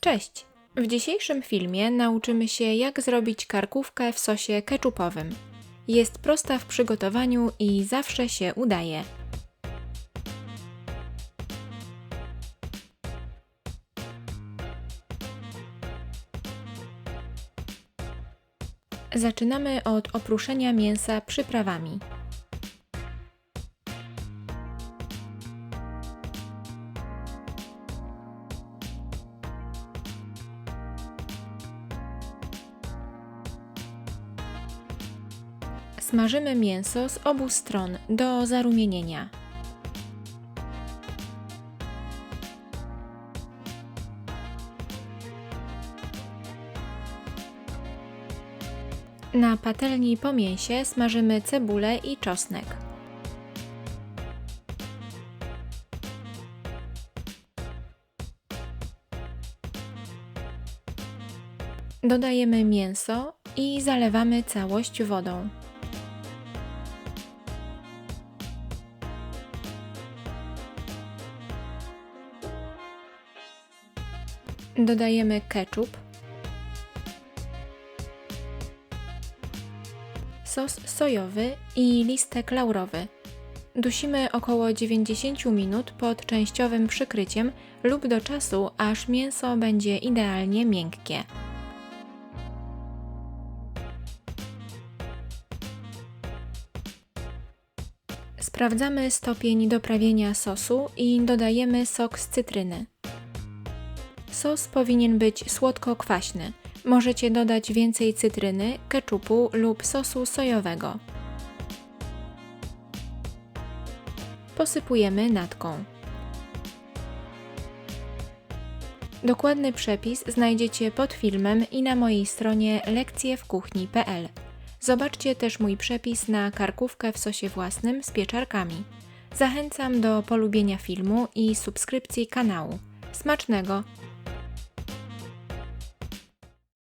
Cześć! W dzisiejszym filmie nauczymy się, jak zrobić karkówkę w sosie keczupowym. Jest prosta w przygotowaniu i zawsze się udaje. Zaczynamy od oprószenia mięsa przyprawami. Smażymy mięso z obu stron do zarumienienia. Na patelni po mięsie smażymy cebulę i czosnek. Dodajemy mięso i zalewamy całość wodą. Dodajemy ketchup, sos sojowy i listek laurowy. Dusimy około 90 minut pod częściowym przykryciem lub do czasu, aż mięso będzie idealnie miękkie. Sprawdzamy stopień doprawienia sosu i dodajemy sok z cytryny. Sos powinien być słodko-kwaśny. Możecie dodać więcej cytryny, keczupu lub sosu sojowego. Posypujemy natką. Dokładny przepis znajdziecie pod filmem i na mojej stronie lekcjewkuchni.pl. Zobaczcie też mój przepis na karkówkę w sosie własnym z pieczarkami. Zachęcam do polubienia filmu i subskrypcji kanału. Smacznego!